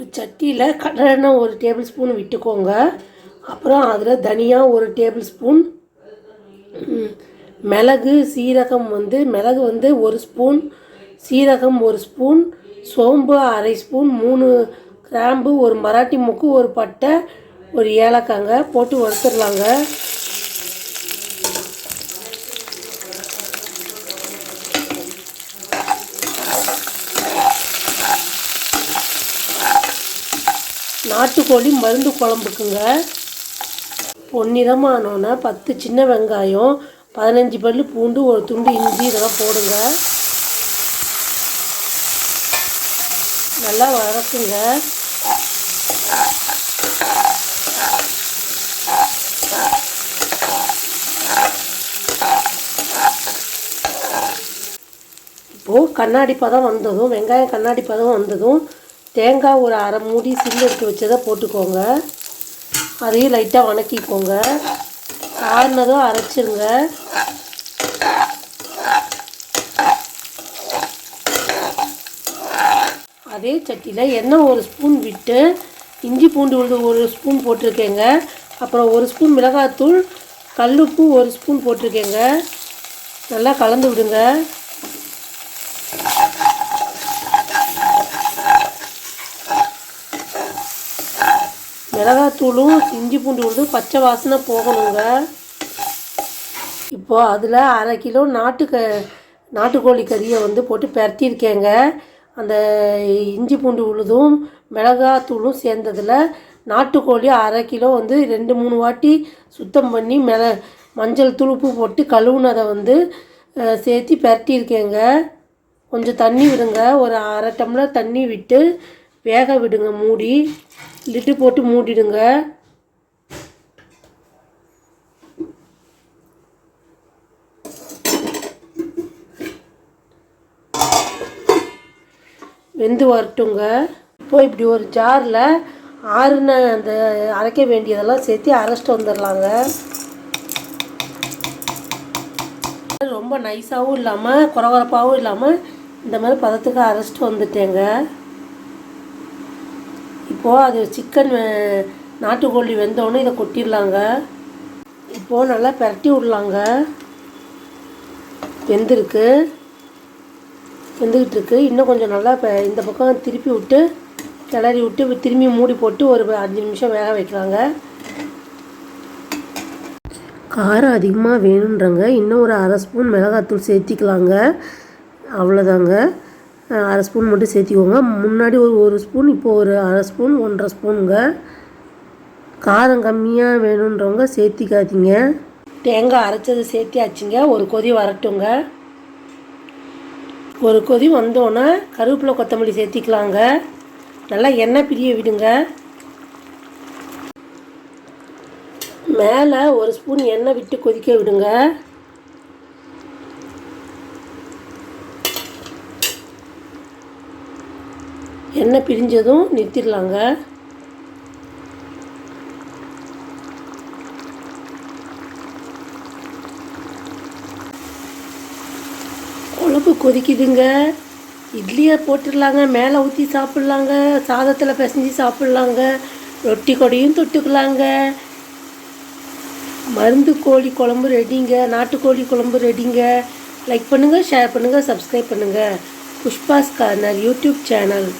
ஒரு சட்டியில் கடலெண்ணெய் ஒரு டேபிள் ஸ்பூன் விட்டுக்கோங்க. அப்புறம் அதில் தனியா ஒரு டேபிள் ஸ்பூன் மிளகு சீரகம் வந்து மிளகு வந்து ஒரு ஸ்பூன் சீரகம் ஒரு ஸ்பூன் சோம்பு அரை ஸ்பூன் மூணு கிராம்பு ஒரு மராட்டி முக்கு ஒரு பட்டை ஒரு ஏலக்காங்க போட்டு வறுத்துடலாங்க. நாட்டுக்கோழி மருந்து குழம்புக்குங்க. பொன்னிறமானோன்னே பத்து சின்ன வெங்காயம் பதினஞ்சு பல் பூண்டு ஒரு துண்டு இஞ்சி இதெல்லாம் போடுங்க. நல்லா வதக்குங்க. இப்போது கண்ணாடி பதம் வந்ததும் வெங்காயம் கண்ணாடி பதம் வந்ததும் தேங்காய் ஒரு அரை மூடி சில்லு எடுத்து வச்சதை போட்டுக்கோங்க. அதையும் லைட்டாக வணக்கிக்கோங்க. ஆறுனதும் அரைச்சிருங்க. அதே சட்டியில் எண்ணெய் ஒரு ஸ்பூன் விட்டு இஞ்சி பூண்டு விழுது ஒரு ஸ்பூன் போட்டிருக்கேங்க. அப்புறம் ஒரு ஸ்பூன் மிளகாத்தூள் கல்லுப்பு ஒரு ஸ்பூன் போட்டிருக்கேங்க. நல்லா கலந்து விடுங்க. மிளகாத்தூளும் இஞ்சி பூண்டு விழுது பச்சை வாசனை போகணுங்க. இப்போது அதில் அரை கிலோ நாட்டு க நாட்டுக்கோழி கறியை வந்து போட்டு பரட்டியிருக்கேங்க. அந்த இஞ்சி பூண்டு உழுதும் மிளகாத்தூளும் சேர்ந்ததில் நாட்டுக்கோழி அரை கிலோ வந்து ரெண்டு மூணு வாட்டி சுத்தம் பண்ணி மிள மஞ்சள் துளுப்பு போட்டு கழுவுனதை வந்து சேர்த்து பரட்டியிருக்கேங்க. கொஞ்சம் தண்ணி விடுங்க. ஒரு அரை டம்ளர் தண்ணி விட்டு வேக விடுங்க மூடி. லிட்டு போட்டு மூடிடுங்க. வெந்து வரட்டுங்க. இப்போ இப்படி ஒரு ஜாரில் ஆறுன அந்த அரைக்க வேண்டியதெல்லாம் சேர்த்து அரைச்சிட்டு வந்துடலாங்க. ரொம்ப நைஸாகவும் இல்லாமல் குறகுறப்பாகவும் இல்லாமல் இந்த மாதிரி பதத்துக்கு அரைச்சிட்டு வந்துட்டேங்க. இப்போது அது சிக்கன் நாட்டுக்கோழி வெந்தோடனே இதை கொட்டிடலாங்க. இப்போது நல்லா பிரட்டி விடலாங்க. வெந்திருக்கு. வெந்துக்கிட்டு இருக்கு இன்னும் கொஞ்சம் நல்லா இப்போ இந்த பக்கம் திருப்பி விட்டு கிளறி விட்டு திரும்பி மூடி போட்டு ஒரு அஞ்சு நிமிஷம் வேக வைக்கலாங்க. காரம் அதிகமாக வேணுன்றங்க இன்னும் ஒரு அரை ஸ்பூன் மிளகாத்தூள் சேர்த்திக்கலாங்க. அவ்வளோதாங்க. அரை ஸ்பூன் மட்டும் சேர்த்திக்கோங்க. முன்னாடி ஒரு ஒரு ஸ்பூன் இப்போ ஒரு அரை ஸ்பூன் ஒன்றரை ஸ்பூனுங்க. காரம் கம்மியாக வேணுன்றவங்க சேர்த்திக்காதீங்க. தேங்காய் அரைச்சது சேர்த்தியாச்சுங்க. ஒரு கொதி வரட்டுங்க. ஒரு கொதி வந்தோன்னே கருவேப்பிலை கொத்தமல்லி சேர்த்திக்கலாங்க. நல்லா எண்ணெய் பிரிய விடுங்க. மேலே ஒரு ஸ்பூன் எண்ணெய் விட்டு கொதிக்க விடுங்க. எண்ணெய் பிரிஞ்சதும் நிறுத்திடலாங்க. குழம்பு கொதிக்குதுங்க. இட்லியை போட்டுடலாங்க மேலே ஊற்றி சாப்பிட்லாங்க சாதத்தில் பிசைஞ்சு சாப்பிட்லாங்க ரொட்டி கொடையும் தொட்டுக்கலாங்க. மருந்து கோழி குழம்பு ரெடிங்க நாட்டுக்கோழி குழம்பு ரெடிங்க லைக் பண்ணுங்கள் ஷேர் பண்ணுங்கள் சப்ஸ்கிரைப் பண்ணுங்கள் புஷ்பாஸ் கார்னர் யூடியூப் சேனல்